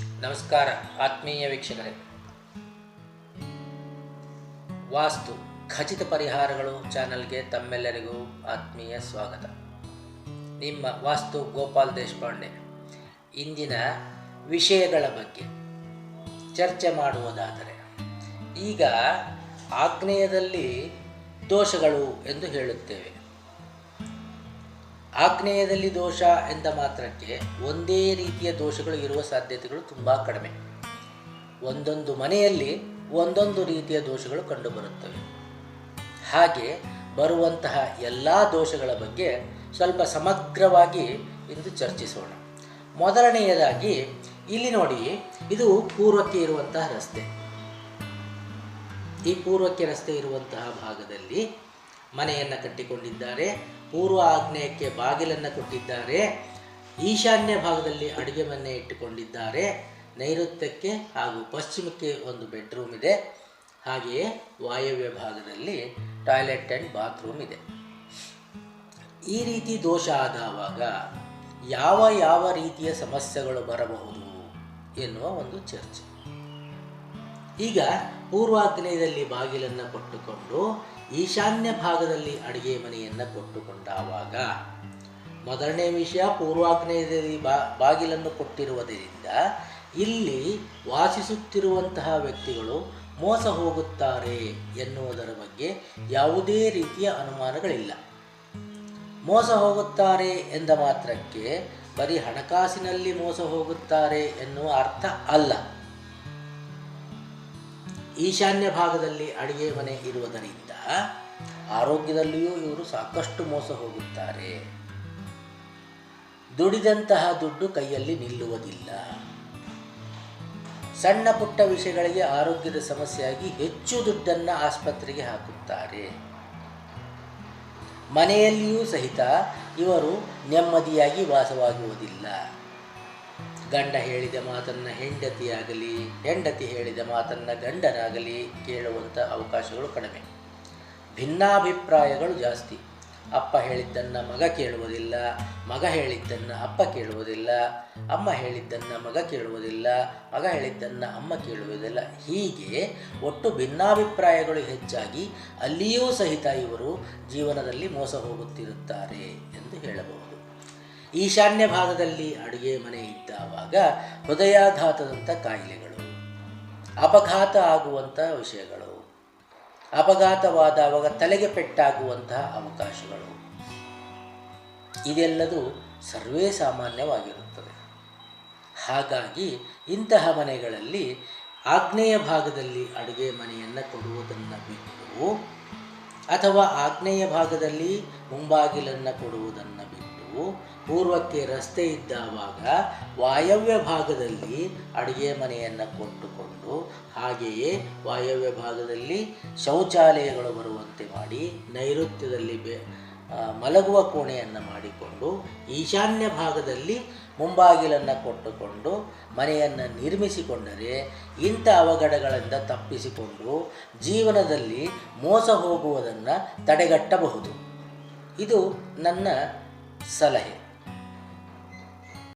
ನಮಸ್ಕಾರ, ಆತ್ಮೀಯ ವೀಕ್ಷಕರೇ. ವಾಸ್ತು ಖಚಿತ ಪರಿಹಾರಗಳು ಚಾನಲ್ಗೆ ತಮ್ಮೆಲ್ಲರಿಗೂ ಆತ್ಮೀಯ ಸ್ವಾಗತ. ನಿಮ್ಮ ವಾಸ್ತು ಗೋಪಾಲ್ ದೇಶಪಾಂಡೆ, ಇಂದಿನ ವಿಷಯಗಳ ಬಗ್ಗೆ ಚರ್ಚೆ ಮಾಡುವುದಾದರೆ, ಈಗ ಆಗ್ನೇಯದಲ್ಲಿ ದೋಷಗಳು ಎಂದು ಹೇಳುತ್ತೇವೆ. ಆಗ್ನೇಯದಲ್ಲಿ ದೋಷ ಎಂದ ಮಾತ್ರಕ್ಕೆ ಒಂದೇ ರೀತಿಯ ದೋಷಗಳು ಇರುವ ಸಾಧ್ಯತೆಗಳು ತುಂಬ ಕಡಿಮೆ. ಒಂದೊಂದು ಮನೆಯಲ್ಲಿ ಒಂದೊಂದು ರೀತಿಯ ದೋಷಗಳು ಕಂಡುಬರುತ್ತವೆ. ಹಾಗೆ ಬರುವಂತಹ ಎಲ್ಲ ದೋಷಗಳ ಬಗ್ಗೆ ಸ್ವಲ್ಪ ಸಮಗ್ರವಾಗಿ ಇಂದು ಚರ್ಚಿಸೋಣ. ಮೊದಲನೆಯದಾಗಿ, ಇಲ್ಲಿ ನೋಡಿ, ಇದು ಪೂರ್ವಕ್ಕೆ ಇರುವಂತಹ ರಸ್ತೆ. ಈ ಪೂರ್ವಕ್ಕೆ ರಸ್ತೆ ಇರುವಂತಹ ಭಾಗದಲ್ಲಿ ಮನೆಯನ್ನು ಕಟ್ಟಿಕೊಂಡಿದ್ದಾರೆ ಪೂರ್ವ ಆಗ್ನೇಯಕ್ಕೆ ಬಾಗಿಲನ್ನು ಕೊಟ್ಟಿದ್ದಾರೆ, ಈಶಾನ್ಯ ಭಾಗದಲ್ಲಿ ಅಡುಗೆ ಮನೆ ಇಟ್ಟುಕೊಂಡಿದ್ದಾರೆ, ನೈಋತ್ಯಕ್ಕೆ ಹಾಗೂ ಪಶ್ಚಿಮಕ್ಕೆ ಒಂದು ಬೆಡ್ರೂಮ್ ಇದೆ. ಹಾಗೆಯೇ ವಾಯವ್ಯ ಭಾಗದಲ್ಲಿ ಟಾಯ್ಲೆಟ್ ಆ್ಯಂಡ್ ಬಾತ್ರೂಮ್ ಇದೆ. ಈ ರೀತಿ ದೋಷ ಆದಾಗ ಯಾವ ಯಾವ ರೀತಿಯ ಸಮಸ್ಯೆಗಳು ಬರಬಹುದು ಎನ್ನುವ ಒಂದು ಚರ್ಚೆ. ಈಗ ಪೂರ್ವಾಗ್ನೇಯದಲ್ಲಿ ಬಾಗಿಲನ್ನು ಕೊಟ್ಟುಕೊಂಡು ಈಶಾನ್ಯ ಭಾಗದಲ್ಲಿ ಅಡುಗೆ ಮನೆಯನ್ನು ಕೊಟ್ಟುಕೊಂಡಾವಾಗ ಮೊದಲನೇ ವಿಷಯ ಪೂರ್ವಾಗ್ನೇಯದಲ್ಲಿ ಬಾ, ಬಾಗಿಲನ್ನು ಕೊಟ್ಟಿರುವುದರಿಂದ ಇಲ್ಲಿ ವಾಸಿಸುತ್ತಿರುವಂತಹ ವ್ಯಕ್ತಿಗಳು ಮೋಸ ಹೋಗುತ್ತಾರೆ ಎನ್ನುವುದರ ಬಗ್ಗೆ ಯಾವುದೇ ರೀತಿಯ ಅನುಮಾನಗಳಿಲ್ಲ. ಮೋಸ ಹೋಗುತ್ತಾರೆ ಎಂದ ಮಾತ್ರಕ್ಕೆ ಬರೀ ಹಣಕಾಸಿನಲ್ಲಿ ಮೋಸ ಹೋಗುತ್ತಾರೆ ಎನ್ನುವ ಅರ್ಥ ಅಲ್ಲ. ಈಶಾನ್ಯ ಭಾಗದಲ್ಲಿ ಅಡುಗೆ ಮನೆ ಇರುವುದರಿಂದ ಆರೋಗ್ಯದಲ್ಲಿಯೂ ಇವರು ಸಾಕಷ್ಟು ಮೋಸ ಹೋಗುತ್ತಾರೆ. ದುಡಿದಂತಹ ದುಡ್ಡು ಕೈಯಲ್ಲಿ ನಿಲ್ಲುವುದಿಲ್ಲ. ಸಣ್ಣ ಪುಟ್ಟ ವಿಷಯಗಳಿಗೆ ಆರೋಗ್ಯದ ಸಮಸ್ಯೆಯಾಗಿ ಹೆಚ್ಚು ದುಡ್ಡನ್ನು ಆಸ್ಪತ್ರೆಗೆ ಹಾಕುತ್ತಾರೆ. ಮನೆಯಲ್ಲಿಯೂ ಸಹಿತ ಇವರು ನೆಮ್ಮದಿಯಾಗಿ ವಾಸವಾಗುವುದಿಲ್ಲ ಗಂಡ ಹೇಳಿದ ಮಾತನ್ನು ಹೆಂಡತಿಯಾಗಲಿ, ಹೆಂಡತಿ ಹೇಳಿದ ಮಾತನ್ನ ಗಂಡನಾಗಲಿ ಕೇಳುವಂಥ ಅವಕಾಶಗಳು ಕಡಿಮೆ. ಭಿನ್ನಾಭಿಪ್ರಾಯಗಳು ಜಾಸ್ತಿ. ಅಪ್ಪ ಹೇಳಿದ್ದನ್ನು ಮಗ ಕೇಳುವುದಿಲ್ಲ, ಮಗ ಹೇಳಿದ್ದನ್ನು ಅಪ್ಪ ಕೇಳುವುದಿಲ್ಲ, ಅಮ್ಮ ಹೇಳಿದ್ದನ್ನು ಮಗ ಕೇಳುವುದಿಲ್ಲ, ಮಗ ಹೇಳಿದ್ದನ್ನು ಅಮ್ಮ ಕೇಳುವುದಿಲ್ಲ. ಹೀಗೆ ಒಟ್ಟು ಭಿನ್ನಾಭಿಪ್ರಾಯಗಳು ಹೆಚ್ಚಾಗಿ ಅಲ್ಲಿಯೂ ಸಹಿತ ಇವರು ಜೀವನದಲ್ಲಿ ಮೋಸ ಹೋಗುತ್ತಿರುತ್ತಾರೆ ಎಂದು ಹೇಳಬಹುದು. ಈಶಾನ್ಯ ಭಾಗದಲ್ಲಿ ಅಡುಗೆ ಮನೆ ಇದ್ದಾವಾಗ ಹೃದಯಾಘಾತದಂಥ ಕಾಯಿಲೆಗಳು, ಅಪಘಾತ ಆಗುವಂಥ ವಿಷಯಗಳು ಅಪಘಾತವಾದವಾಗ ತಲೆಗೆ ಪೆಟ್ಟಾಗುವಂತಹ ಅವಕಾಶಗಳು. ಇದೆಲ್ಲದೂ ಸರ್ವೇ ಸಾಮಾನ್ಯವಾಗಿರುತ್ತದೆ. ಹಾಗಾಗಿ ಇಂತಹ ಮನೆಗಳಲ್ಲಿ ಆಗ್ನೇಯ ಭಾಗದಲ್ಲಿ ಅಡುಗೆ ಮನೆಯನ್ನು ಕೊಡುವುದನ್ನು ಬಿಟ್ಟು ಅಥವಾ ಆಗ್ನೇಯ ಭಾಗದಲ್ಲಿ ಮುಂಬಾಗಿಲನ್ನು ಕೊಡುವುದನ್ನು ಬಿಟ್ಟು ಪೂರ್ವಕ್ಕೆ ರಸ್ತೆ ಇದ್ದಾವಾಗ ವಾಯವ್ಯ ಭಾಗದಲ್ಲಿ ಅಡುಗೆ ಮನೆಯನ್ನು ಕೊಟ್ಟುಕೊಂಡು ಹಾಗೆಯೇ ವಾಯವ್ಯ ಭಾಗದಲ್ಲಿ ಶೌಚಾಲಯಗಳು ಬರುವಂತೆ ಮಾಡಿ ನೈಋತ್ಯದಲ್ಲಿ ಬೆ ಮಲಗುವ ಕೋಣೆಯನ್ನು ಮಾಡಿಕೊಂಡು ಈಶಾನ್ಯ ಭಾಗದಲ್ಲಿ ಮುಂಬಾಗಿಲನ್ನು ಕೊಟ್ಟುಕೊಂಡು ಮನೆಯನ್ನು ನಿರ್ಮಿಸಿಕೊಂಡರೆ ಇಂಥ ಅವಘಡಗಳಿಂದ ತಪ್ಪಿಸಿಕೊಂಡು ಜೀವನದಲ್ಲಿ ಮೋಸ ಹೋಗುವುದನ್ನು ತಡೆಗಟ್ಟಬಹುದು. ಇದು ನನ್ನ ಸಲಹೆ